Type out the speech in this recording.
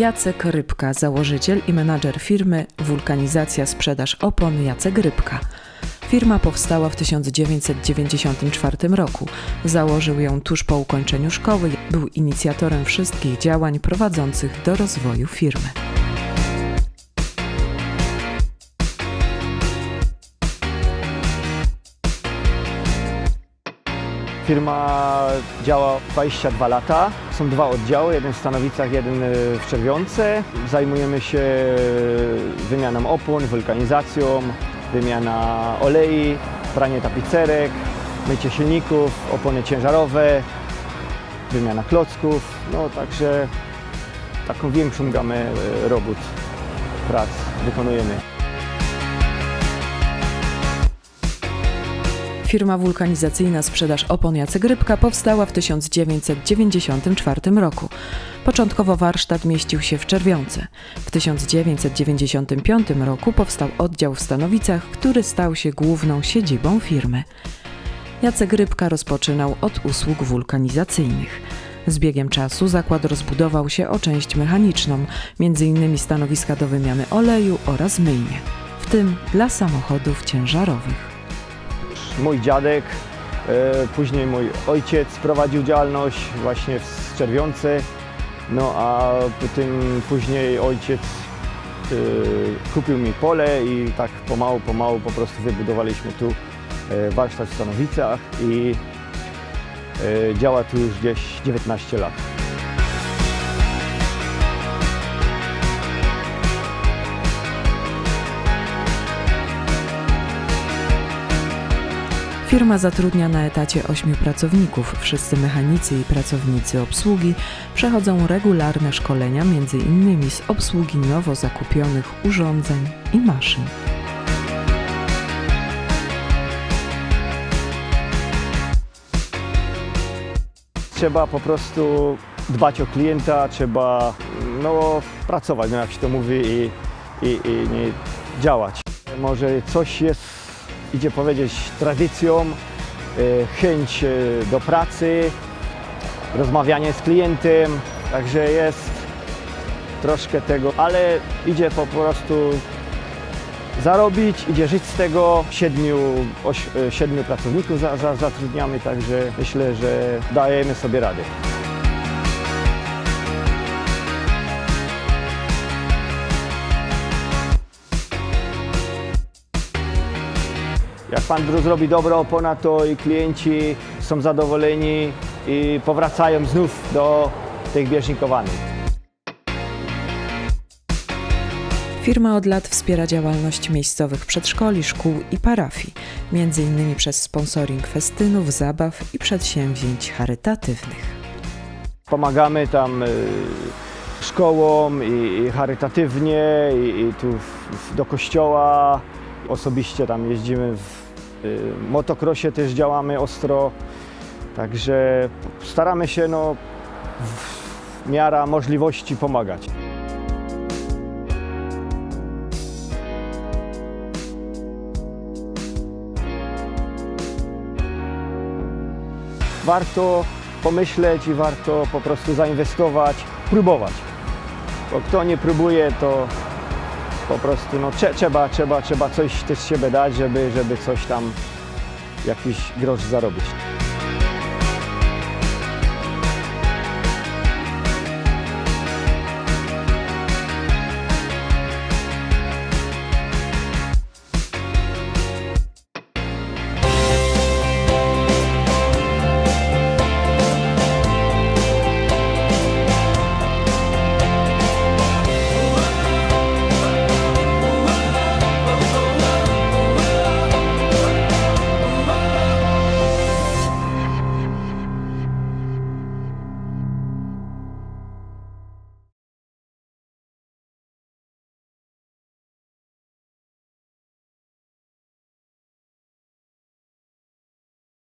Jacek Rybka, założyciel i menadżer firmy Wulkanizacja Sprzedaż Opon Jacek Rybka. Firma powstała w 1994 roku. Założył ją tuż po ukończeniu szkoły. Był inicjatorem wszystkich działań prowadzących do rozwoju firmy. Firma działa 22 lata. Są dwa oddziały, jeden w Stanowicach, jeden y, w Czerwionce. Zajmujemy się wymianą opon, wulkanizacją, wymiana olei, pranie tapicerek, mycie silników, opony ciężarowe, wymiana klocków. No także taką większą gamę y, robót, prac wykonujemy. Firma wulkanizacyjna Sprzedaż Opon Jacek Rybka powstała w 1994 roku. Początkowo warsztat mieścił się w Czerwionce. W 1995 roku powstał oddział w Stanowicach, który stał się główną siedzibą firmy. Jacek Rybka rozpoczynał od usług wulkanizacyjnych. Z biegiem czasu zakład rozbudował się o część mechaniczną, m.in. stanowiska do wymiany oleju oraz myjnie, w tym dla samochodów ciężarowych. Mój dziadek, e, później mój ojciec prowadził działalność właśnie w Czerwionce, no a potem później ojciec e, kupił mi pole i tak pomału, pomału po prostu wybudowaliśmy tu e, warsztat w Stanowicach i działa tu już gdzieś 19 lat. Firma zatrudnia na etacie ośmiu pracowników. Wszyscy mechanicy i pracownicy obsługi przechodzą regularne szkolenia, m.in. z obsługi nowo zakupionych urządzeń i maszyn. Trzeba po prostu dbać o klienta, trzeba no, pracować, no jak się to mówi, i, i, i nie działać. Może coś jest, idzie powiedzieć, tradycją, e, chęć e, do pracy, rozmawianie z klientem, także jest troszkę tego, ale idzie po prostu zarobić, idzie żyć z tego. Siedmiu, oś, e, siedmiu pracowników za, za, zatrudniamy, także myślę, że dajemy sobie radę. Jak Pan Dru zrobi dobra opona, to i klienci są zadowoleni i powracają znów do tych bieżnikowanych. Firma od lat wspiera działalność miejscowych przedszkoli, szkół i parafii, m.in. przez sponsoring festynów, zabaw i przedsięwzięć charytatywnych. Pomagamy tam y, szkołom i, i charytatywnie, i, i tu w, do kościoła. Osobiście tam jeździmy w y, motokrosie, też działamy ostro. Także staramy się no, w miara możliwości pomagać. Warto pomyśleć i warto po prostu zainwestować, próbować. Bo kto nie próbuje, to po prostu no, trze- trzeba, trzeba, trzeba coś też z siebie dać, żeby, żeby coś tam, jakiś grosz zarobić.